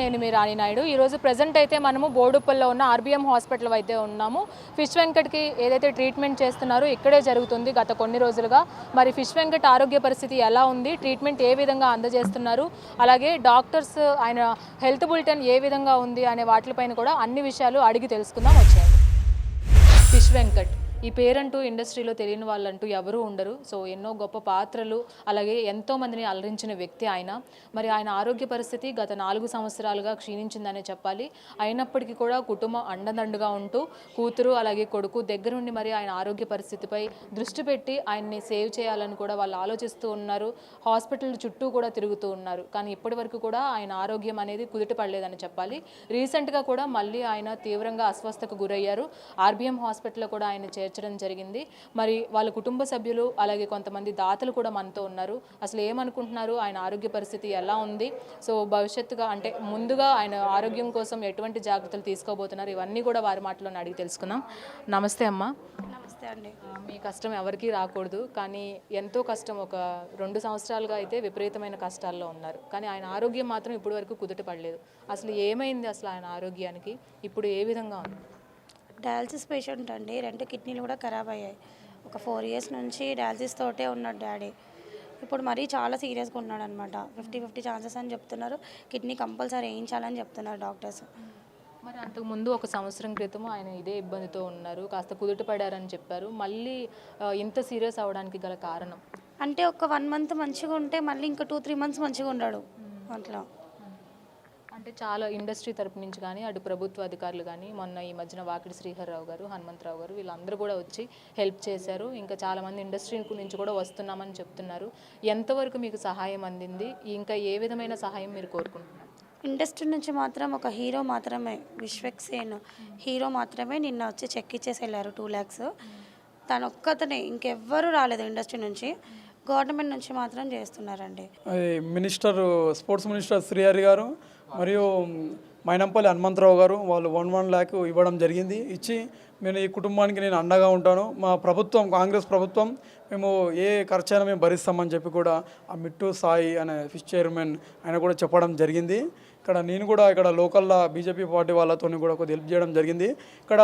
నేను మీ రాణి నాయుడు. ఈరోజు ప్రజెంట్ అయితే మనము బోడుప్పల్లో ఉన్న ఆర్బీఎం హాస్పిటల్ అయితే ఉన్నాము. ఫిష్ వెంకట్కి ఏదైతే ట్రీట్మెంట్ చేస్తున్నారో ఇక్కడే జరుగుతుంది గత కొన్ని రోజులుగా. మరి ఫిష్ వెంకట్ ఆరోగ్య పరిస్థితి ఎలా ఉంది? ట్రీట్మెంట్ ఏ విధంగా అందజేస్తున్నారు? అలాగే డాక్టర్స్ ఆయన హెల్త్ బులెటిన్ ఏ విధంగా ఉంది? అనే వాటిపైన కూడా అన్ని విషయాలు అడిగి తెలుసుకుందాం. వచ్చాయి ఫిష్ వెంకట్. ఈ పేరంటూ ఇండస్ట్రీలో తెలియని వాళ్ళంటూ ఎవరూ ఉండరు. సో ఎన్నో గొప్ప పాత్రలు అలాగే ఎంతో మందిని అలరించిన వ్యక్తి ఆయన. మరి ఆయన ఆరోగ్య పరిస్థితి గత నాలుగు సంవత్సరాలుగా క్షీణించిందనే చెప్పాలి. అయినప్పటికీ కూడా కుటుంబం అండదండుగా ఉంటూ కూతురు అలాగే కొడుకు దగ్గరుండి మరి ఆయన ఆరోగ్య పరిస్థితిపై దృష్టి పెట్టి ఆయన్ని సేవ్ చేయాలని కూడా వాళ్ళు ఆలోచిస్తూ ఉన్నారు. హాస్పిటల్ చుట్టూ కూడా తిరుగుతూ ఉన్నారు. కానీ ఇప్పటి వరకు కూడా ఆయన ఆరోగ్యం అనేది కుదుట పడలేదని చెప్పాలి. రీసెంట్గా కూడా మళ్ళీ ఆయన తీవ్రంగా అస్వస్థకు గురయ్యారు. ఆర్బీఎం హాస్పిటల్లో కూడా ఆయన చేర్చడం జరిగింది. మరి వాళ్ళ కుటుంబ సభ్యులు అలాగే కొంతమంది దాతలు కూడా మనతో ఉన్నారు. అసలు ఏమనుకుంటున్నారు? ఆయన ఆరోగ్య పరిస్థితి ఎలా ఉంది? సో భవిష్యత్తుగా అంటే ముందుగా ఆయన ఆరోగ్యం కోసం ఎటువంటి జాగ్రత్తలు తీసుకోబోతున్నారు? ఇవన్నీ కూడా వారి మాటలో అడిగి తెలుసుకుందాం. నమస్తే అమ్మా. నమస్తే అండి. మీ కష్టం ఎవరికీ రాకూడదు. కానీ ఎంతో కష్టం ఒక రెండు సంవత్సరాలుగా అయితే విపరీతమైన కష్టాల్లో ఉన్నారు. కానీ ఆయన ఆరోగ్యం మాత్రం ఇప్పటి వరకు కుదుట పడలేదు. అసలు ఏమైంది అసలు ఆయన ఆరోగ్యానికి? ఇప్పుడు ఏ విధంగా ఉంది? డయాలసిస్ పేషెంట్ అండి. రెండు కిడ్నీలు కూడా ఖరాబ్ అయ్యాయి. ఒక ఫోర్ ఇయర్స్ నుంచి డయాలసిస్ తోటే ఉన్నాడు డాడీ. ఇప్పుడు మరీ చాలా సీరియస్గా ఉన్నాడు అనమాట ఫిఫ్టీ ఫిఫ్టీ ఛాన్సెస్ అని చెప్తున్నారు. కిడ్నీ కంపల్సరీ వేయించాలని చెప్తున్నారు డాక్టర్స్. మరి అంతకుముందు ఒక సంవత్సరం క్రితం ఆయన ఇదే ఇబ్బందితో ఉన్నారు. కాస్త కుదుట పడారని చెప్పారు. మళ్ళీ ఇంత సీరియస్ అవడానికి గల కారణం? అంటే ఒక వన్ మంత్ మంచిగా ఉంటే మళ్ళీ ఇంకా టూ త్రీ మంత్స్ మంచిగా ఉన్నాడు అట్లా. అంటే చాలా ఇండస్ట్రీ తరపు నుంచి కానీ అటు ప్రభుత్వ అధికారులు కానీ మొన్న ఈ మధ్యన వాకిడి శ్రీహర్రావు గారు హనుమంతరావు గారు వీళ్ళందరూ కూడా వచ్చి హెల్ప్ చేశారు. ఇంకా చాలామంది ఇండస్ట్రీ నుంచి కూడా వస్తున్నామని చెప్తున్నారు. ఎంతవరకు మీకు సహాయం అందింది? ఇంకా ఏ విధమైన సహాయం మీరు కోరుకుంటున్నారు? ఇండస్ట్రీ నుంచి మాత్రం ఒక హీరో మాత్రమే విశ్వక్సేన్ హీరో మాత్రమే నిన్న వచ్చి చెక్ ఇచ్చేసి వెళ్ళారు టూ ల్యాక్స్. తను ఒక్కతనే ఇంకెవ్వరూ రాలేదు ఇండస్ట్రీ నుంచి. గవర్నమెంట్ నుంచి మాత్రం చేస్తున్నారండి. అది మినిస్టర్ స్పోర్ట్స్ మినిస్టర్ శ్రీహరి గారు మరియు మైనంపల్లి హనుమంతరావు గారు వాళ్ళు వన్ వన్ ల్యాక్ ఇవ్వడం జరిగింది. ఇచ్చి నేను ఈ కుటుంబానికి నేను అండగా ఉంటాను. మా ప్రభుత్వం కాంగ్రెస్ ప్రభుత్వం మేము ఏ ఖర్చైనా మేము భరిస్తామని చెప్పి కూడా ఆ మిట్టు సాయి అనే ఫిష్ చైర్మన్ ఆయన కూడా చెప్పడం జరిగింది. ఇక్కడ నేను కూడా ఇక్కడ లోకల్లో బీజేపీ పార్టీ వాళ్ళతో కూడా కొద్దిగా హెల్ప్ చేయడం జరిగింది. ఇక్కడ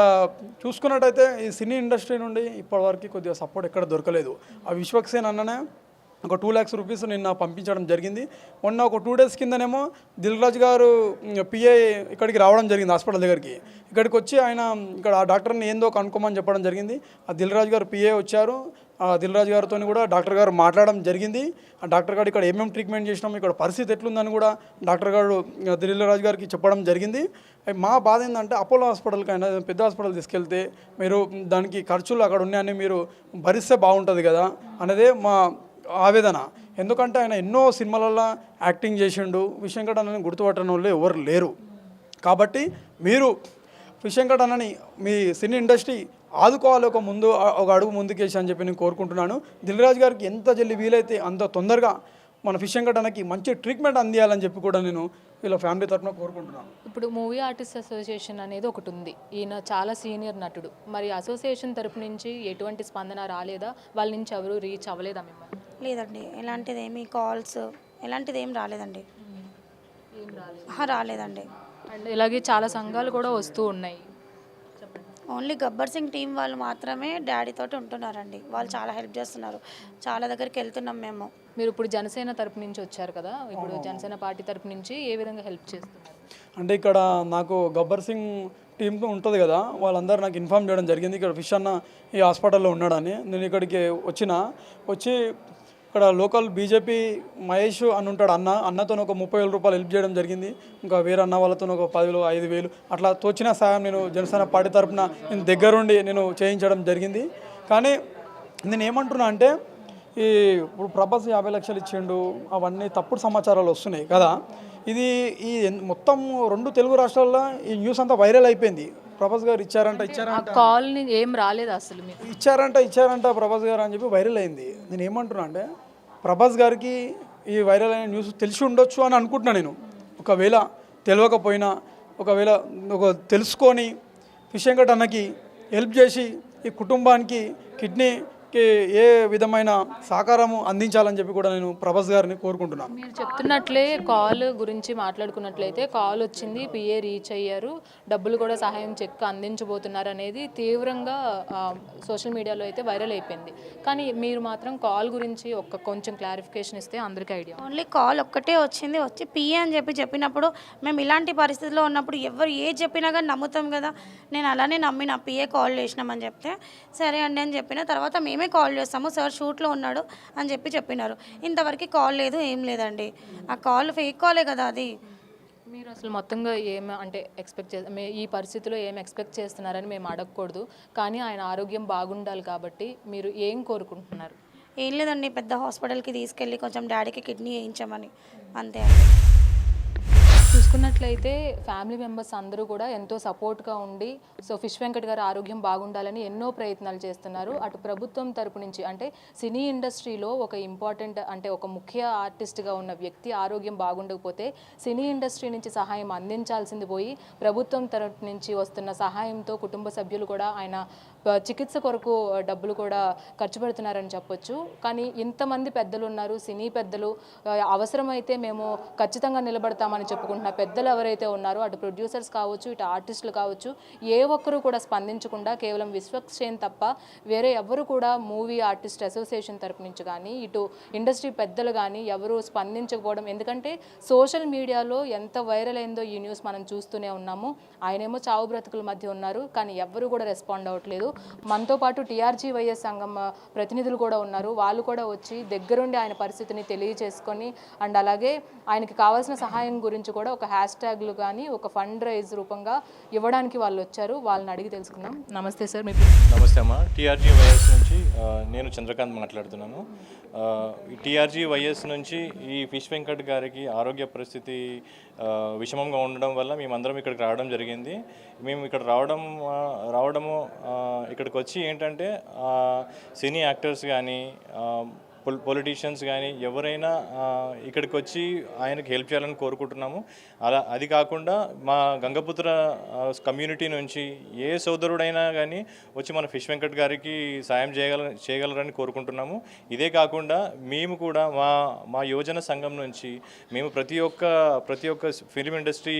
చూసుకున్నట్టయితే ఈ సినీ ఇండస్ట్రీ నుండి ఇప్పటివరకు కొద్దిగా సపోర్ట్ ఎక్కడ దొరకలేదు. ఆ విశ్వక్సేన్ అన్ననే ఒక టూ ల్యాక్స్ రూపీస్ నిన్న పంపించడం జరిగింది. మొన్న ఒక టూ డేస్ కిందనేమో దిల్ రాజు గారు పిఏ ఇక్కడికి రావడం జరిగింది హాస్పిటల్ దగ్గరికి. ఇక్కడికి వచ్చి ఆయన ఇక్కడ ఆ డాక్టర్ని ఏందో కనుక్కోమని చెప్పడం జరిగింది. ఆ దిల్ రాజు గారు పిఏ వచ్చారు. ఆ దిల్ రాజు గారితో కూడా డాక్టర్ గారు మాట్లాడడం జరిగింది. ఆ డాక్టర్ గారు ఇక్కడ ఏమేమి ట్రీట్మెంట్ చేసినాం ఇక్కడ పరిస్థితి ఎట్లుందని కూడా డాక్టర్ గారు దిల్ రాజు గారికి చెప్పడం జరిగింది. మా బాధ ఏంటంటే అపోలో హాస్పిటల్కి అయినా పెద్ద హాస్పిటల్ తీసుకెళ్తే మీరు దానికి ఖర్చులు అక్కడ ఉన్నాయని మీరు భరిస్తే బాగుంటుంది కదా అనేది మా ఆవేదన. ఎందుకంటే ఆయన ఎన్నో సినిమాలలో యాక్టింగ్ చేసిండు. విషయంకట్ అన్నని గుర్తుపట్టడం వాళ్ళు ఎవరు లేరు. కాబట్టి మీరు విషయంకట్ అన్నని మీ సినీ ఇండస్ట్రీ ఆదుకోవాలి ఒక ముందు ఒక అడుగు ముందుకేసి అని చెప్పి నేను కోరుకుంటున్నాను. దిల్రాజు గారికి ఎంత జల్లి వీలైతే అంత తొందరగా మన ఫిషింగ్ అన్నకి మంచి ట్రీట్మెంట్ అందియాలని చెప్పి కూడా నేను వీళ్ళ ఫ్యామిలీ తరఫున కోరుకుంటున్నాను. ఇప్పుడు మూవీ ఆర్టిస్ట్ అసోసియేషన్ అనేది ఒకటి ఉంది. ఈయన చాలా సీనియర్ నటుడు. మరి అసోసియేషన్ తరపు నుంచి ఎటువంటి స్పందన రాలేదా? వాళ్ళ నుంచి ఎవరు రీచ్ అవ్వలేదా మిమ్మల్ని? లేదండి. ఎలాంటిది ఏమి కాల్స్ ఎలాంటిది ఏం రాలేదండి. ఆహా, రాలేదండి. అండ్ ఇలాగే చాలా సంఘాలు కూడా వస్తూ ఉన్నాయి. ఓన్లీ గబ్బర్ సింగ్ టీం వాళ్ళు మాత్రమే డాడీ తోటి ఉంటున్నారండి. వాళ్ళు చాలా హెల్ప్ చేస్తున్నారు. చాలా దగ్గరికి వెళ్తున్నాం మేము. మీరు ఇప్పుడు జనసేన తరపు నుంచి వచ్చారు కదా? ఇప్పుడు జనసేన పార్టీ తరపు నుంచి ఏ విధంగా హెల్ప్ చేస్తున్నారు? అంటే ఇక్కడ నాకు గబ్బర్ సింగ్ టీమ్ ఉంటుంది కదా వాళ్ళందరూ నాకు ఇన్ఫామ్ చేయడం జరిగింది. ఇక్కడ ఫిష్ అన్న ఈ హాస్పిటల్లో ఉన్నాడని నేను ఇక్కడికి వచ్చిన. వచ్చి ఇక్కడ లోకల్ బీజేపీ మహేష్ అని ఉంటాడు అన్న. అన్నతో ఒక ముప్పై వేల రూపాయలు హెల్ప్ చేయడం జరిగింది. ఇంకా వేరే అన్న వాళ్ళతో ఒక పదివేలు ఐదు వేలు అట్లా తోచిన సాయం నేను జనసేన పార్టీ తరఫున నేను దగ్గరుండి నేను చేయించడం జరిగింది. కానీ నేను ఏమంటున్నా అంటే ఈ ఇప్పుడు ప్రభాస్ యాభై లక్షలు ఇచ్చిండు అవన్నీ తప్పుడు సమాచారాలు వస్తున్నాయి కదా. ఇది ఈ మొత్తం రెండు తెలుగు రాష్ట్రాల్లో ఈ న్యూస్ అంతా వైరల్ అయిపోయింది. ప్రభాస్ గారు ఇచ్చారంట ఇచ్చారంట. కాల్ ఏం రాలేదు అసలు మీరు ఇచ్చారంట ఇచ్చారంట ప్రభాస్ గారు అని చెప్పి వైరల్ అయింది. నేను ఏమంటున్నా అంటే ప్రభాస్ గారికి ఈ వైరల్ అయిన న్యూస్ తెలిసి ఉండొచ్చు అని అనుకుంటున్నా నేను. ఒకవేళ తెలియకపోయినా ఒకవేళ ఒక తెలుసుకొని ఫిష్ వెంకట్ అన్నకి హెల్ప్ చేసి ఈ కుటుంబానికి కిడ్నీ కి ఏ విధమైన సహకారము అందించాలని చెప్పి కూడా నేను ప్రభాస్ గారిని కోరుకుంటున్నాను. మీరు చెప్తున్నట్లే కాల్ గురించి మాట్లాడుకున్నట్లయితే కాల్ వచ్చింది పిఏ రీచ్ అయ్యారు డబ్బులు కూడా సహాయం చెక్ అందించబోతున్నారు అనేది తీవ్రంగా సోషల్ మీడియాలో అయితే వైరల్ అయిపోయింది. కానీ మీరు మాత్రం కాల్ గురించి ఒక కొంచెం క్లారిఫికేషన్ ఇస్తే అందరికీ ఐడియా ఓన్లీ కాల్ ఒక్కటే వచ్చింది వచ్చి పిఏ అని చెప్పి చెప్పినప్పుడు మేము ఇలాంటి పరిస్థితిలో ఉన్నప్పుడు ఎవరు ఏ చెప్పినా కానీ నమ్ముతాం కదా. నేను అలానే నమ్మి నా పిఏ కాల్ చేసినామని చెప్తే సరే అండి అని చెప్పిన తర్వాత మేమే కాల్ చేస్తాము. సార్ షూట్లో ఉన్నాడు అని చెప్పి చెప్పినారు. ఇంతవరకు కాల్ లేదు ఏం లేదండి. ఆ కాల్ ఫేక్ కాలే కదా అది. మీరు అసలు మొత్తంగా ఏం అంటే ఎక్స్పెక్ట్ చే మే- ఈ పరిస్థితిలో ఏం ఎక్స్పెక్ట్ చేస్తున్నారని మేము అడగకూడదు. కానీ ఆయన ఆరోగ్యం బాగుండాలి కాబట్టి మీరు ఏం కోరుకుంటున్నారు? ఏం లేదండి పెద్ద హాస్పిటల్కి తీసుకెళ్ళి కొంచెం డాడీకి కిడ్నీ వేయించమని. అంతే అండి. చూసుకున్నట్లయితే ఫ్యామిలీ మెంబర్స్ అందరూ కూడా ఎంతో సపోర్ట్గా ఉండి సో ఫిష్ వెంకట్ గారి ఆరోగ్యం బాగుండాలని ఎన్నో ప్రయత్నాలు చేస్తున్నారు. అటు ప్రభుత్వం తరపు నుంచి అంటే సినీ ఇండస్ట్రీలో ఒక ఇంపార్టెంట్ అంటే ఒక ముఖ్య ఆర్టిస్ట్గా ఉన్న వ్యక్తి ఆరోగ్యం బాగుండకపోతే సినీ ఇండస్ట్రీ నుంచి సహాయం అందించాల్సింది పోయి ప్రభుత్వం తరపు నుంచి వస్తున్న సహాయంతో కుటుంబ సభ్యులు కూడా ఆయన చికిత్స కొరకు డబ్బులు కూడా ఖర్చు పెడుతున్నారని చెప్పొచ్చు. కానీ ఇంతమంది పెద్దలు ఉన్నారు సినీ పెద్దలు అవసరమైతే మేము ఖచ్చితంగా నిలబడతామని చెప్పుకుంటున్నాం. పెద్దలు ఎవరైతే ఉన్నారో అటు ప్రొడ్యూసర్స్ కావచ్చు ఇటు ఆర్టిస్టులు కావచ్చు ఏ ఒక్కరూ కూడా స్పందించకుండా కేవలం విశ్వక్సేన్ తప్ప వేరే ఎవరు కూడా మూవీ ఆర్టిస్ట్ అసోసియేషన్ తరపు నుంచి కానీ ఇటు ఇండస్ట్రీ పెద్దలు కానీ ఎవరు స్పందించకపోవడం. ఎందుకంటే సోషల్ మీడియాలో ఎంత వైరల్ అయిందో ఈ న్యూస్ మనం చూస్తూనే ఉన్నాము. ఆయనేమో చావు బ్రతుకుల మధ్య ఉన్నారు కానీ ఎవరు కూడా రెస్పాండ్ అవ్వట్లేదు. మనతో పాటు టీఆర్జీ వైఎస్ సంఘం ప్రతినిధులు కూడా ఉన్నారు. వాళ్ళు కూడా వచ్చి దగ్గరుండి ఆయన పరిస్థితిని తెలియజేసుకొని అండ్ అలాగే ఆయనకి కావాల్సిన సహాయం గురించి కూడా ఒక హ్యాష్ ట్యాగ్లు కానీ ఒక ఫండ్ రైజ్ రూపంగా ఇవ్వడానికి వాళ్ళు వచ్చారు. వాళ్ళని అడిగి తెలుసుకుందాం. నమస్తే సార్ మీ నమస్తే అమ్మా. టీఆర్జీ వైఎస్ నుంచి నేను చంద్రకాంత్ మాట్లాడుతున్నాను. ఈ టీఆర్జీ వైఎస్ నుంచి ఈ ఫిష్ వెంకట్ గారికి ఆరోగ్య పరిస్థితి విషమంగా ఉండడం వల్ల మేమందరం ఇక్కడికి రావడం జరిగింది. మేము ఇక్కడ రావడం రావడము ఇక్కడికి వచ్చి ఏంటంటే సినీ యాక్టర్స్ కానీ పొలిటీషియన్స్ కానీ ఎవరైనా ఇక్కడికి వచ్చి ఆయనకి హెల్ప్ చేయాలని కోరుకుంటున్నాము. అలా అది కాకుండా మా గంగపుత్ర కమ్యూనిటీ నుంచి ఏ సోదరుడైనా కానీ వచ్చి మన ఫిష్ వెంకట్ గారికి సాయం చేయగల చేయగలరని కోరుకుంటున్నాము. ఇదే కాకుండా మేము కూడా మా మా యువజన సంఘం నుంచి మేము ప్రతి ఒక్క ప్రతి ఒక్క ఫిలిం ఇండస్ట్రీ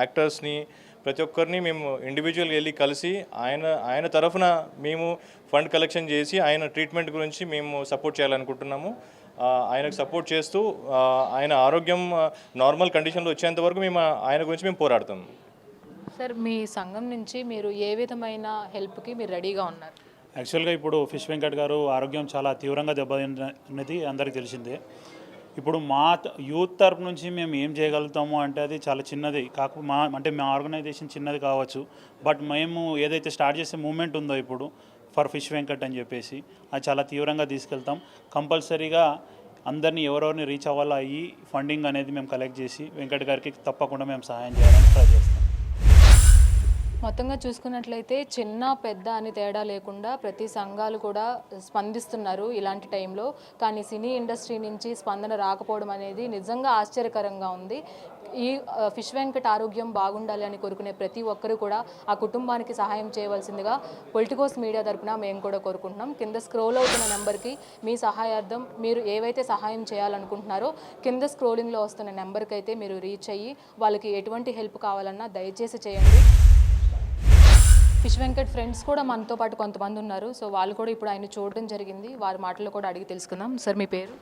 యాక్టర్స్ని ప్రతి ఒక్కరిని మేము ఇండివిజువల్గా వెళ్ళి కలిసి ఆయన ఆయన తరఫున మేము ఫండ్ కలెక్షన్ చేసి ఆయన ట్రీట్మెంట్ గురించి మేము సపోర్ట్ చేయాలనుకుంటున్నాము. ఆయనకు సపోర్ట్ చేస్తూ ఆయన ఆరోగ్యం నార్మల్ కండిషన్లో వచ్చేంత వరకు మేము ఆయన గురించి మేము పోరాడతాం. సార్ మీ సంఘం నుంచి మీరు ఏ విధమైన హెల్ప్కి మీరు రెడీగా ఉన్నారు? యాక్చువల్గా ఇప్పుడు ఫిష్ వెంకట్ గారు ఆరోగ్యం చాలా తీవ్రంగా దెబ్బతిన్నది అందరికీ తెలిసిందే. ఇప్పుడు మా త- యూత్ తరపు నుంచి మేము ఏం చేయగలుగుతాము అంటే అది చాలా చిన్నది. కాకు మా అంటే మా ఆర్గనైజేషన్ చిన్నది కావచ్చు. బట్ మేము ఏదైతే స్టార్ట్ చేసే మూమెంట్ ఉందో ఇప్పుడు ఫర్ ఫిష్ వెంకట్ అని చెప్పేసి అది చాలా తీవ్రంగా తీసుకెళ్తాం. కంపల్సరీగా అందరినీ ఎవరెవరిని రీచ్ అవ్వాలో అయ్యి ఫండింగ్ అనేది మేము కలెక్ట్ చేసి వెంకట్ గారికి తప్పకుండా మేము సహాయం చేయాలని ట్రై చేస్తాం. మొత్తంగా చూసుకున్నట్లయితే చిన్న పెద్ద అని తేడా లేకుండా ప్రతి సంఘాలు కూడా స్పందిస్తున్నారు ఇలాంటి టైంలో. కానీ సినీ ఇండస్ట్రీ నుంచి స్పందన రాకపోవడం అనేది నిజంగా ఆశ్చర్యకరంగా ఉంది. ఈ ఫిష్ వెంకట్ ఆరోగ్యం బాగుండాలి అని కోరుకునే ప్రతి ఒక్కరు కూడా ఆ కుటుంబానికి సహాయం చేయవలసిందిగా పొలిటికోస్ మీడియా తరపున మేము కూడా కోరుకుంటున్నాం. కింద స్క్రోల్ అవుతున్న నెంబర్కి మీ సహాయార్థం మీరు ఏవైతే సహాయం చేయాలనుకుంటున్నారో కింద స్క్రోలింగ్లో వస్తున్న నెంబర్కి అయితే మీరు రీచ్ అయ్యి వాళ్ళకి ఎటువంటి హెల్ప్ కావాలన్నా దయచేసి చేయండి. ఫిష్ వెంకట్ ఫ్రెండ్స్ కూడా మనతో పాటు కొంతమంది ఉన్నారు. సో వాళ్ళు కూడా ఇప్పుడు ఆయన చూడడం జరిగింది. వారి మాటలు కూడా అడిగి తెలుసుకుందాం. సార్ మీ పేరు?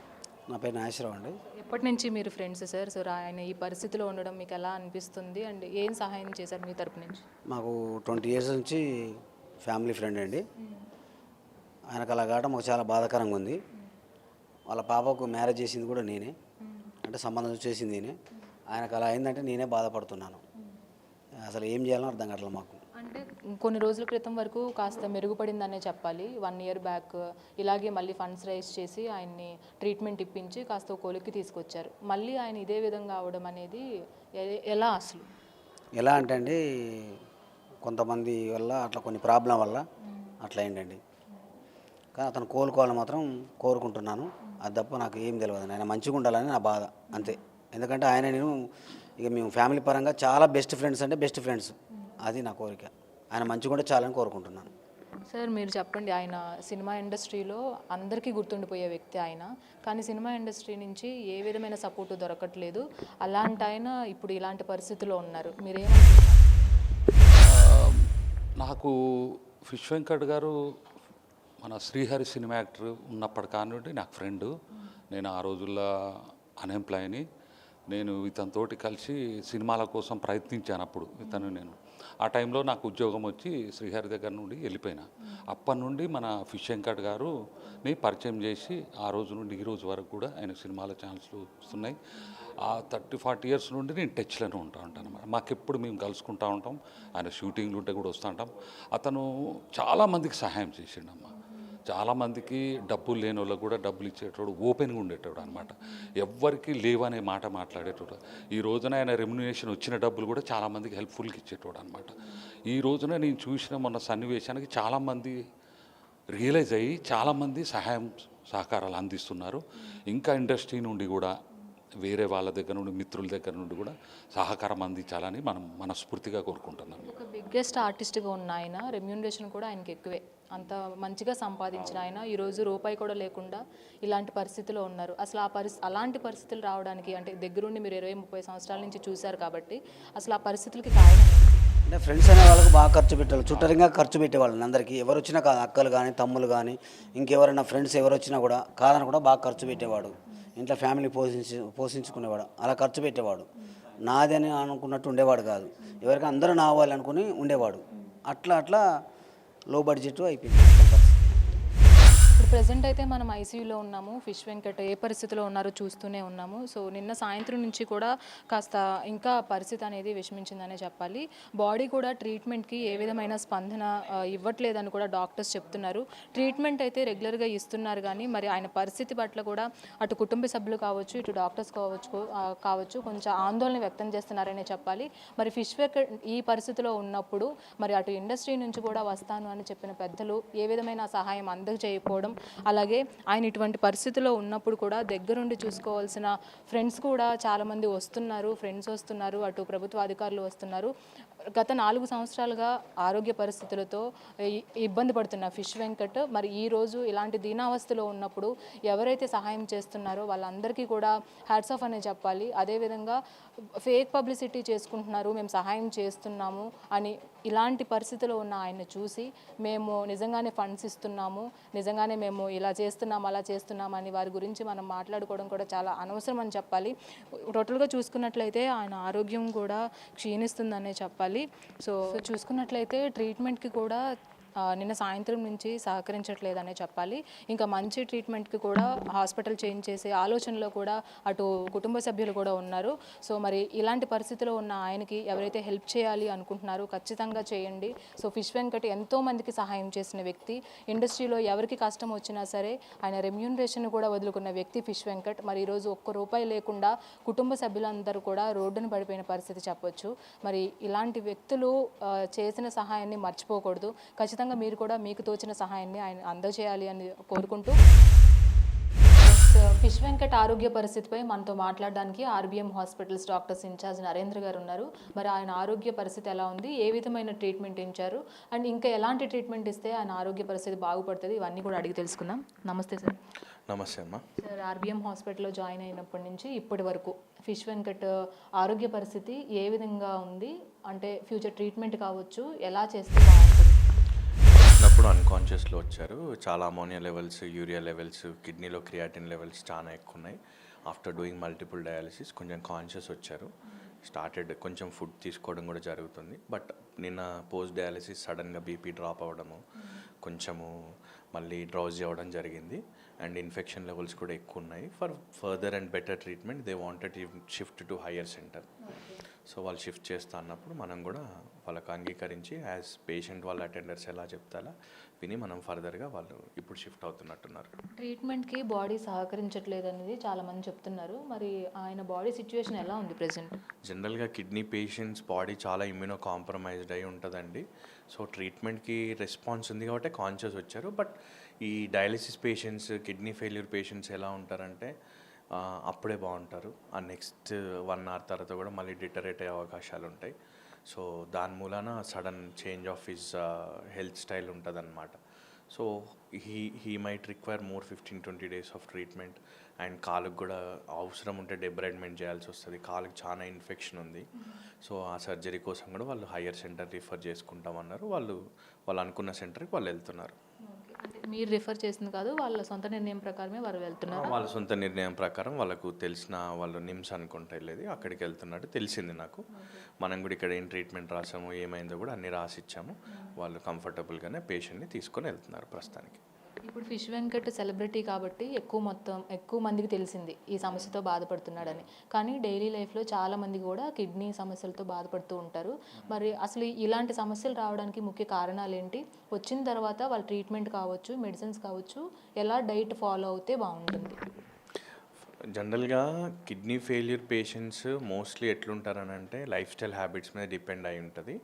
నా పేరు నాగేశ్వరరావు అండి. ఎప్పటి నుంచి మీరు ఫ్రెండ్స్ సార్? సో ఆయన ఈ పరిస్థితిలో ఉండడం మీకు ఎలా అనిపిస్తుంది? అండ్ ఏం సహాయం చేశారు మీ తరపు నుంచి? మాకు ట్వంటీ ఇయర్స్ నుంచి ఫ్యామిలీ ఫ్రెండ్ అండి. ఆయనకు అలా కావడం మాకు చాలా బాధాకరంగా ఉంది. వాళ్ళ పాపకు మ్యారేజ్ చేసింది కూడా నేనే. అంటే సంబంధం చేసింది నేనే. ఆయనకు అలా అయిందంటే నేనే బాధపడుతున్నాను. అసలు ఏం చేయాలో అర్థం కావట్లేదు మాకు. కొన్ని రోజుల క్రితం వరకు కాస్త మెరుగుపడిందనే చెప్పాలి. వన్ ఇయర్ బ్యాక్ ఇలాగే మళ్ళీ ఫండ్స్ రైజ్ చేసి ఆయన్ని ట్రీట్మెంట్ ఇప్పించి కాస్త కోలికి తీసుకొచ్చారు. మళ్ళీ ఆయన ఇదే విధంగా అవడం అనేది ఎలా అసలు? ఎలా అంటే అండి కొంతమంది వల్ల అట్లా కొన్ని ప్రాబ్లం వల్ల అట్లా ఏంటండి కానీ అతను కోలుకోవాలని మాత్రం కోరుకుంటున్నాను. అది తప్ప నాకు ఏం తెలియదు ఆయన మంచిగా ఉండాలని నా బాధ అంతే. ఎందుకంటే ఆయన నేను ఇక మేము ఫ్యామిలీ పరంగా చాలా బెస్ట్ ఫ్రెండ్స్ అంటే బెస్ట్ ఫ్రెండ్స్. అది నా కోరిక. ఆయన మంచిగా ఉంటే చాలని కోరుకుంటున్నాను. సార్ మీరు చెప్పండి ఆయన సినిమా ఇండస్ట్రీలో అందరికీ గుర్తుండిపోయే వ్యక్తి ఆయన. కానీ సినిమా ఇండస్ట్రీ నుంచి ఏ విధమైన సపోర్టు దొరకట్లేదు. అలాంటి ఆయన ఇప్పుడు ఇలాంటి పరిస్థితిలో ఉన్నారు. ఆ, నాకు ఫిష్ వెంకట్ గారు మన శ్రీహరి సినిమా యాక్టర్ ఉన్నప్పటి కానుండి నాకు ఫ్రెండ్. నేను ఆ రోజుల్లో అన్ఎంప్లాయ్ని నేను ఇతనితోటి కలిసి సినిమాల కోసం ప్రయత్నించాను అప్పుడు. ఇతను నేను ఆ టైంలో నాకు ఉద్యోగం వచ్చి శ్రీహరి దగ్గర నుండి వెళ్ళిపోయినా. అప్పటి నుండి మన ఫిష్ వెంకట్ గారుని పరిచయం చేసి ఆ రోజు నుండి ఈ రోజు వరకు కూడా ఆయన సినిమాల ఛాన్స్లు వస్తున్నాయి. ఆ థర్టీ ఫార్టీ ఇయర్స్ నుండి నేను టచ్లోనే ఉంటా ఉంటాను అనమాట మాకెప్పుడు మేము కలుసుకుంటా ఉంటాం. ఆయన షూటింగ్లు ఉంటే కూడా వస్తూ ఉంటాం. అతను చాలామందికి సహాయం చేసిండమ్మా. చాలామందికి డబ్బులు లేని వాళ్ళకు కూడా డబ్బులు ఇచ్చేటోడు ఓపెన్గా ఉండేటోడు అనమాట ఎవ్వరికి లేవనే మాట మాట్లాడేటోడు. ఈ రోజున ఆయన రెమ్యునేషన్ వచ్చిన డబ్బులు కూడా చాలామందికి హెల్ప్ఫుల్గా ఇచ్చేటోడు అనమాట ఈ రోజున నేను చూసిన మొన్న సన్నివేశానికి చాలామంది రియలైజ్ అయ్యి చాలామంది సహాయం సహకారాలు అందిస్తున్నారు. ఇంకా ఇండస్ట్రీ నుండి కూడా వేరే వాళ్ళ దగ్గర నుండి మిత్రుల దగ్గర నుండి కూడా సహకారం అందించాలని మనం మనస్ఫూర్తిగా కోరుకుంటున్నాం. ఒక బిగ్గెస్ట్ ఆర్టిస్ట్గా ఉన్న ఆయన రెమ్యూనరేషన్ కూడా ఆయనకి ఎక్కువే. అంత మంచిగా సంపాదించిన ఆయన. ఈరోజు రూపాయి కూడా లేకుండా ఇలాంటి పరిస్థితిలో ఉన్నారు. అసలు ఆ పరిస్థితి అలాంటి పరిస్థితులు రావడానికి అంటే దగ్గరుండి మీరు ఇరవై ముప్పై సంవత్సరాల నుంచి చూశారు కాబట్టి అసలు ఆ పరిస్థితులకి కారణం అంటే ఫ్రెండ్స్ అనే వాళ్ళకి బాగా ఖర్చు పెట్టాలి. చుట్టరింగా ఖర్చు పెట్టేవాళ్ళు అందరికీ. ఎవరు వచ్చినా కాదు అక్కలు కానీ తమ్ములు కానీ ఇంకెవరైనా ఫ్రెండ్స్ ఎవరు వచ్చినా కూడా కాదని కూడా బాగా ఖర్చు పెట్టేవాడు. ఇంట్లో ఫ్యామిలీ పోషించి పోషించుకునేవాడు. అలా ఖర్చు పెట్టేవాడు. నాది అని అనుకున్నట్టు ఉండేవాడు కాదు. ఎవరికి అందరూ నా వాళ్ళు అనుకుని ఉండేవాడు. అట్లా అట్లా లో బడ్జెట్ అయిపోయింది. ప్రజెంట్ అయితే మనం ఐసీయూలో ఉన్నాము ఫిష్ వెంకట్ ఏ పరిస్థితిలో ఉన్నారో చూస్తూనే ఉన్నాము. సో నిన్న సాయంత్రం నుంచి కూడా కాస్త ఇంకా పరిస్థితి అనేది విషమించిందనే చెప్పాలి. బాడీ కూడా ట్రీట్మెంట్కి ఏ విధమైన స్పందన ఇవ్వట్లేదని కూడా డాక్టర్స్ చెప్తున్నారు. ట్రీట్మెంట్ అయితే రెగ్యులర్గా ఇస్తున్నారు కానీ మరి ఆయన పరిస్థితి పట్ల కూడా అటు కుటుంబ సభ్యులు కావచ్చు ఇటు డాక్టర్స్ కావచ్చు కావచ్చు కొంచెం ఆందోళన వ్యక్తం చేస్తున్నారనే చెప్పాలి. మరి ఫిష్ వెంకట్ ఈ పరిస్థితిలో ఉన్నప్పుడు మరి అటు ఇండస్ట్రీ నుంచి కూడా వస్తాను అని చెప్పిన పెద్దలు ఏ విధమైన సహాయం అందజేయకపోవడం అలాగే ఆయన ఇటువంటి పరిస్థితిలో ఉన్నప్పుడు కూడా దగ్గరుండి చూసుకోవాల్సిన ఫ్రెండ్స్ కూడా చాలామంది వస్తున్నారు ఫ్రెండ్స్ వస్తున్నారు అటు ప్రభుత్వ అధికారులు వస్తున్నారు. గత నాలుగు సంవత్సరాలుగా ఆరోగ్య పరిస్థితులతో ఇబ్బంది పడుతున్న ఫిష్ వెంకట్ మరి ఈరోజు ఇలాంటి దీనావస్థలో ఉన్నప్పుడు ఎవరైతే సహాయం చేస్తున్నారో వాళ్ళందరికీ కూడా హ్యాట్స్ ఆఫ్ అనే చెప్పాలి. అదేవిధంగా ఫేక్ పబ్లిసిటీ చేసుకుంటున్నారు మేము సహాయం చేస్తున్నాము అని ఇలాంటి పరిస్థితిలో ఉన్న ఆయన చూసి మేము నిజంగానే ఫండ్స్ ఇస్తున్నాము నిజంగానే మేము ఇలా చేస్తున్నాం అలా చేస్తున్నాం అని వారి గురించి మనం మాట్లాడుకోవడం కూడా చాలా అనవసరం అని చెప్పాలి. టోటల్గా చూసుకున్నట్లయితే ఆయన ఆరోగ్యం కూడా క్షీణిస్తుందనే చెప్పాలి. సో చూసుకున్నట్లయితే ట్రీట్మెంట్కి కూడా నిన్న సాయంత్రం నుంచి సహకరించట్లేదనే చెప్పాలి. ఇంకా మంచి ట్రీట్మెంట్కి కూడా హాస్పిటల్ చేంజ్ చేసే ఆలోచనలో కూడా అటు కుటుంబ సభ్యులు కూడా ఉన్నారు. సో మరి ఇలాంటి పరిస్థితిలో ఉన్న ఆయనకి ఎవరైతే హెల్ప్ చేయాలి అనుకుంటున్నారో ఖచ్చితంగా చేయండి. సో ఫిష్ వెంకట్ ఎంతో మందికి సహాయం చేసిన వ్యక్తి. ఇండస్ట్రీలో ఎవరికి కష్టం వచ్చినా సరే ఆయన రెమ్యూనరేషన్ కూడా వదులుకున్న వ్యక్తి ఫిష్ వెంకట్. మరి ఈరోజు ఒక్క రూపాయి లేకుండా కుటుంబ సభ్యులందరూ కూడా రోడ్డును పడిపోయిన పరిస్థితి చెప్పొచ్చు. మరి ఇలాంటి వ్యక్తులు చేసిన సహాయాన్ని మర్చిపోకూడదు. ఖచ్చితంగా మీరు కూడా మీకు తోచిన సహాయాన్ని ఆయన అందజేయాలి అని కోరుకుంటూ ఫిష్ వెంకట్ ఆరోగ్య పరిస్థితిపై మనతో మాట్లాడడానికి RBM hospitals doctors incharge Narendra garu ఉన్నారు. మరి ఆయన ఆరోగ్య పరిస్థితి ఎలా ఉంది? ఏ విధమైన ట్రీట్మెంట్ ఇచ్చారు? అండ్ ఇంకా ఎలాంటి ట్రీట్మెంట్ ఇస్తే ఆయన ఆరోగ్య పరిస్థితి బాగుపడుతుంది? ఇవన్నీ కూడా అడిగి తెలుసుకుందాం. నమస్తే సార్. నమస్తే అమ్మా. సార్ ఆర్బీఎం హాస్పిటల్లో జాయిన్ అయినప్పటి నుంచి ఇప్పటి వరకు ఫిష్ వెంకట్ ఆరోగ్య పరిస్థితి ఏ విధంగా ఉంది? అంటే ఫ్యూచర్ ట్రీట్మెంట్ కావచ్చు ఎలా చేస్తే బాగుంటుంది? చిన్నప్పుడు అన్కాన్షియస్లో వచ్చారు. చాలా అమోనియా లెవెల్స్ యూరియా లెవెల్స్ కిడ్నీలో క్రియాటిన్ లెవెల్స్ చాలా ఎక్కువ ఉన్నాయి ఆఫ్టర్ డూయింగ్ మల్టిపుల్ డయాలిసిస్ కొంచెం కాన్షియస్ వచ్చారు. స్టార్టెడ్ కొంచెం ఫుడ్ తీసుకోవడం కూడా జరుగుతుంది. బట్ నిన్న పోస్ట్ డయాలిసిస్ సడన్గా బీపీ డ్రాప్ అవ్వడము కొంచెము మళ్ళీ డ్రౌజ్ అవ్వడం జరిగింది. అండ్ ఇన్ఫెక్షన్ లెవెల్స్ కూడా ఎక్కువ ఉన్నాయి for further and better treatment they wanted shift to higher centre so వాళ్ళు షిఫ్ట్ చేస్తా అన్నప్పుడు మనం కూడా వాళ్ళకి అంగీకరించి యాజ్ పేషెంట్ వాళ్ళ అటెండర్స్ ఎలా చెప్తారా విని మనం ఫర్దర్గా వాళ్ళు ఇప్పుడు షిఫ్ట్ అవుతున్నట్టున్నారు. ట్రీట్మెంట్కి బాడీ సహకరించట్లేదు అనేది చాలా మంది చెప్తున్నారు. మరి ఆయన బాడీ సిచ్యువేషన్ ఎలా ఉంది ప్రెసెంట్? జనరల్గా కిడ్నీ పేషెంట్స్ బాడీ చాలా ఇమ్యూనో కాంప్రమైజ్డ్ అయి ఉంటుందండి. సో ట్రీట్మెంట్కి రెస్పాన్స్ ఉంది కాబట్టి కాన్షియస్ వచ్చారు. బట్ ఈ dialysis patients kidney failure patients ఎలా ఉంటారంటే అప్పుడే బాగుంటారు. ఆ నెక్స్ట్ వన్ అవర్ తర్వాత కూడా మళ్ళీ డిటరేట్ అయ్యే అవకాశాలు ఉంటాయి. సో దాని మూలాన sudden change of his health style ఉంటుందన్నమాట. So he he might require more fifteen twenty days of treatment and కాలుకు కూడా అవసరం ఉంటే డెబ్రైడ్మెంట్ చేయాల్సి వస్తుంది. కాలుకి చాలా ఇన్ఫెక్షన్ ఉంది. సో ఆ సర్జరీ కోసం కూడా వాళ్ళు హయ్యర్ సెంటర్ రిఫర్ చేసుకుంటామన్నారు. వాళ్ళు వాళ్ళు అనుకున్న సెంటర్కి వాళ్ళు వెళ్తున్నారు. మీరు రిఫర్ చేసింది కాదు వాళ్ళ సొంత నిర్ణయం ప్రకారమే వారు వెళ్తున్నారు. వాళ్ళ సొంత నిర్ణయం ప్రకారం వాళ్ళకు తెలిసిన వాళ్ళు నిమ్స్ అనుకుంటా వెళ్ళేది అక్కడికి వెళ్తున్నట్టు తెలిసింది నాకు. మనం కూడా ఇక్కడ ఏం ట్రీట్మెంట్ రాసాము ఏమైందో కూడా అన్ని రాసిచ్చాము. వాళ్ళు కంఫర్టబుల్గానే పేషెంట్ని తీసుకొని వెళ్తున్నారు ప్రస్తుతానికి. ఇప్పుడు ఫిష్ వెంకట్ సెలబ్రిటీ కాబట్టి ఎక్కువ మొత్తం ఎక్కువ మందికి తెలిసింది ఈ సమస్యతో బాధపడుతున్నాడని. కానీ డైలీ లైఫ్లో చాలా మంది కూడా కిడ్నీ సమస్యలతో బాధపడుతూ ఉంటారు. మరి అసలు ఇలాంటి సమస్యలు రావడానికి ముఖ్య కారణాలు ఏంటి? వచ్చిన తర్వాత వాళ్ళ ట్రీట్మెంట్ కావచ్చు మెడిసిన్స్ కావచ్చు ఎలా డైట్ ఫాలో అవుతే బాగుంటుంది? జనరల్గా కిడ్నీ ఫెయిల్యూర్ పేషెంట్స్ మోస్ట్లీ ఎట్లుంటారని అంటే లైఫ్ స్టైల్ హ్యాబిట్స్ మీద డిపెండ్ అయి ఉంటుంది.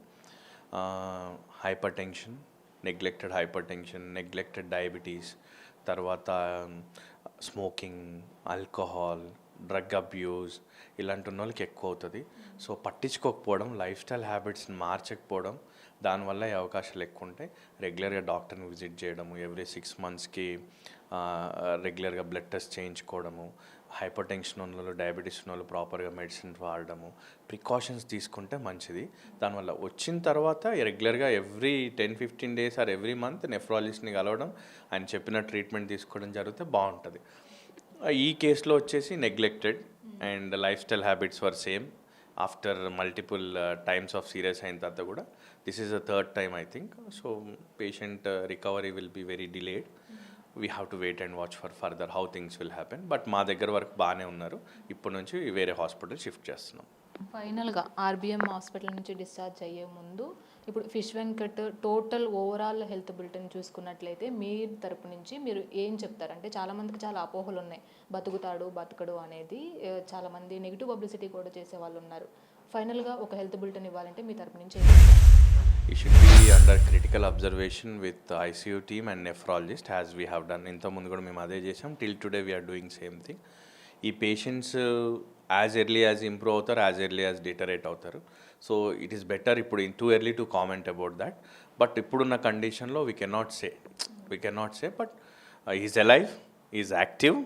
Hypertension neglected hypertension neglected diabetes తర్వాత స్మోకింగ్ ఆల్కహాల్ డ్రగ్ అబ్యూస్ ఇలాంటి ఉన్న వాళ్ళకి ఎక్కువ అవుతుంది. సో పట్టించుకోకపోవడం లైఫ్ స్టైల్ హ్యాబిట్స్ని మార్చకపోవడం దానివల్ల ఈ అవకాశాలు ఎక్కువ ఉంటాయి. రెగ్యులర్గా డాక్టర్ని విజిట్ చేయడము ఎవ్రీ సిక్స్ మంత్స్కి రెగ్యులర్గా బ్లడ్ టెస్ట్ చేయించుకోవడము హైపర్ టెన్షన్ ఉన్న వాళ్ళు డయాబెటీస్ ఉన్న వాళ్ళు ప్రాపర్గా మెడిసిన్ వాడడము ప్రికాషన్స్ తీసుకుంటే మంచిది. దానివల్ల వచ్చిన తర్వాత రెగ్యులర్గా every ten fifteen days or every month నెఫ్రాలజిస్ట్ని కలవడం ఆయన చెప్పిన ట్రీట్మెంట్ తీసుకోవడం జరిగితే బాగుంటుంది. ఈ కేసులో వచ్చేసి neglected and lifestyle habits were same after multiple times of serious అయిన తర్వాత కూడా. This is the third time I think. So patient recovery will be very delayed. We have to wait and watch for further how things will happen but మా దగ్గర వరకు బాగానే ఉన్నారు. ఇప్పటి నుంచి వేరే హాస్పిటల్ షిఫ్ట్ చేస్తున్నాం. ఫైనల్గా ఆర్బీఎం హాస్పిటల్ నుంచి డిశ్చార్జ్ అయ్యే ముందు ఇప్పుడు fish Venkat total overall health bulletin చూసుకున్నట్లయితే మీ తరపు నుంచి మీరు ఏం చెప్తారు? అంటే చాలామందికి చాలా అపోహలు ఉన్నాయి. బతుకుతాడు బతకడు అనేది చాలామంది నెగిటివ్ పబ్లిసిటీ కూడా చేసే వాళ్ళు ఉన్నారు. ఫైనల్గా ఒక హెల్త్ బులెటిన్ ఇవ్వాలంటే మీ తరపు నుంచి ఏం చెప్తారు? He should be under critical observation with ICU team and nephrologist has we have done ఇంతకుముందు కూడా మేము అదే చేసాం till today we are doing same thing ఈ patients as early as improve అవుతారు యాజ్ ఎర్లీ యాజ్ డిటరేట్ అవుతారు. So it is better ఇప్పుడు in too early to comment about that but ఇప్పుడున్న కండిషన్లో we cannot say we cannot say but is alive is active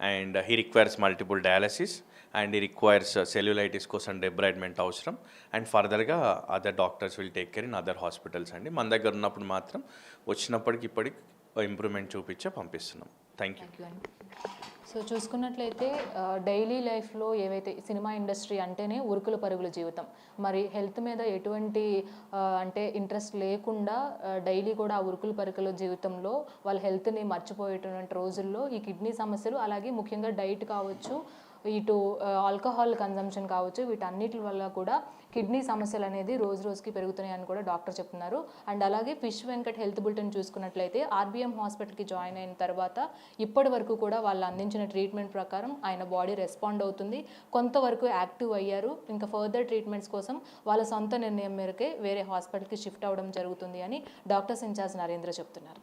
and he requires multiple dialysis and he requires cellulitis కోసం debridement అవసరం. And ఫర్దర్గా other doctors will take care in other hospitals అండి. మన దగ్గర ఉన్నప్పుడు మాత్రం వచ్చినప్పటికి ఇప్పటికి ఇంప్రూవ్మెంట్ చూపించే పంపిస్తున్నాం. థ్యాంక్ యూ సో చూసుకున్నట్లయితే uh, డైలీ లైఫ్లో ఏవైతే సినిమా ఇండస్ట్రీ అంటేనే ఉరుకుల పరుగుల జీవితం. మరి హెల్త్ మీద ఎటువంటి uh, అంటే ఇంట్రెస్ట్ లేకుండా uh, డైలీ కూడా ఆ ఉరుకుల పరుగుల జీవితంలో వాళ్ళ హెల్త్ని మర్చిపోయేటువంటి రోజుల్లో ఈ కిడ్నీ సమస్యలు అలాగే ముఖ్యంగా డైట్ కావచ్చు ఇటు ఆల్కహాల్ కన్జంప్షన్ కావచ్చు వీటన్నిటి వల్ల కూడా కిడ్నీ సమస్యలు అనేది రోజు రోజుకి పెరుగుతున్నాయి అని కూడా డాక్టర్ చెప్తున్నారు. అండ్ అలాగే ఫిష్ వెంకట్ హెల్త్ బులెటిన్ చూసుకున్నట్లయితే ఆర్బీఎం హాస్పిటల్కి జాయిన్ అయిన తర్వాత ఇప్పటి వరకు కూడా వాళ్ళు అందించిన ట్రీట్మెంట్ ప్రకారం ఆయన బాడీ రెస్పాండ్ అవుతుంది. కొంతవరకు యాక్టివ్ అయ్యారు. ఇంకా ఫర్దర్ ట్రీట్మెంట్స్ కోసం వాళ్ళ సొంత నిర్ణయం మేరకే వేరే హాస్పిటల్కి షిఫ్ట్ అవ్వడం జరుగుతుంది అని డాక్టర్స్ ఇన్ఛార్జ్ నరేంద్ర చెప్తున్నారు.